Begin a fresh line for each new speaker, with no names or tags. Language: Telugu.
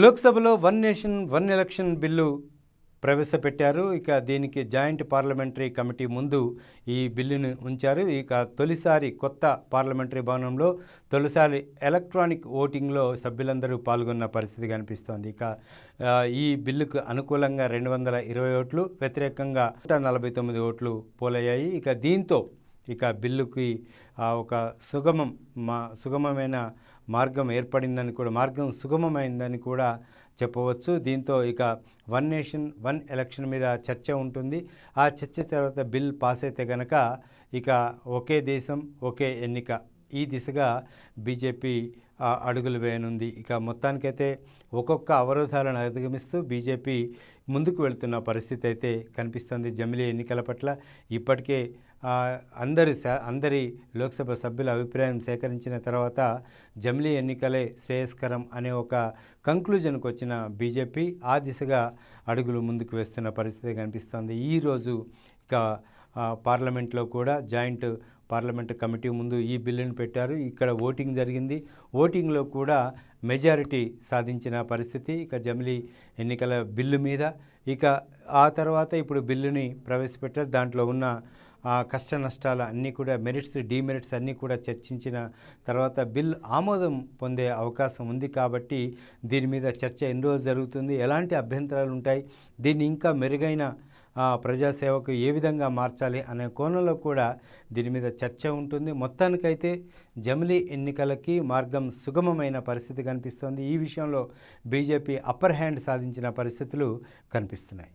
లోక్సభలో one nation one election bill ప్రవేశపెట్టారు. ఇక దీనికి జాయింట్ పార్లమెంటరీ కమిటీ ముందు ఈ బిల్లును ఉంచారు. ఇక తొలిసారి కొత్త పార్లమెంటరీ భవనంలో తొలిసారి ఎలక్ట్రానిక్ ఓటింగ్లో సభ్యులందరూ పాల్గొన్న పరిస్థితి కనిపిస్తోంది. ఇక ఈ బిల్లుకు అనుకూలంగా రెండు వందల ఇరవై ఓట్లు వ్యతిరేకంగా నూట నలభై తొమ్మిది ఓట్లు పోలయ్యాయి. ఇక దీంతో ఇక బిల్లుకి ఆ, ఒక సుగమం మా సుగమమైన మార్గం ఏర్పడిందని కూడా మార్గం సుగమమైందని కూడా చెప్పవచ్చు. దీంతో ఇక వన్ నేషన్ వన్ ఎలక్షన్ మీద చర్చ ఉంటుంది. ఆ చర్చ తర్వాత బిల్ పాస్ అయితే గనక ఇక ఒకే దేశం ఒకే ఎన్నిక ఈ దిశగా బీజేపీ అడుగులు వేయనుంది. ఇక మొత్తానికైతే ఒక్కొక్క అవరోధాలను అధిగమిస్తూ బీజేపీ ముందుకు వెళ్తున్న పరిస్థితి అయితే కనిపిస్తుంది. జమిలీ ఎన్నికల పట్ల ఇప్పటికే అందరి అందరి లోక్సభ సభ్యుల అభిప్రాయం సేకరించిన తర్వాత జమిలీ ఎన్నికలే శ్రేయస్కరం అనే ఒక కంక్లూజన్కి వచ్చిన బీజేపీ ఆ దిశగా అడుగులు ముందుకు వేస్తున్న పరిస్థితి కనిపిస్తోంది. ఈరోజు ఇక పార్లమెంట్లో కూడా జాయింట్ పార్లమెంట్ కమిటీ ముందు ఈ బిల్లును పెట్టారు. ఇక్కడ ఓటింగ్ జరిగింది. ఓటింగ్లో కూడా మెజారిటీ సాధించిన పరిస్థితి. ఇక జమిలీ ఎన్నికల బిల్లు మీద ఇక ఆ తర్వాత ఇప్పుడు బిల్లుని ప్రవేశపెట్టారు. దాంట్లో ఉన్న కష్ట నష్టాల అన్నీ కూడా మెరిట్స్ డీమెరిట్స్ అన్నీ కూడా చర్చించిన తర్వాత బిల్ ఆమోదం పొందే అవకాశం ఉంది కాబట్టి దీని మీద చర్చ ఎన్ని రోజులు జరుగుతుంది? ఎలాంటి అభ్యంతరాలు ఉంటాయి? దీన్ని ఇంకా మెరుగైన ప్రజాసేవకు ఏ విధంగా మార్చాలి అనే కోణంలో కూడా దీని మీద చర్చ ఉంటుంది. మొత్తానికైతే జమిలీ ఎన్నికలకి మార్గం సుగమమైన పరిస్థితి కనిపిస్తోంది. ఈ విషయంలో బీజేపీ అప్పర్ హ్యాండ్ సాధించిన పరిస్థితులు కనిపిస్తున్నాయి.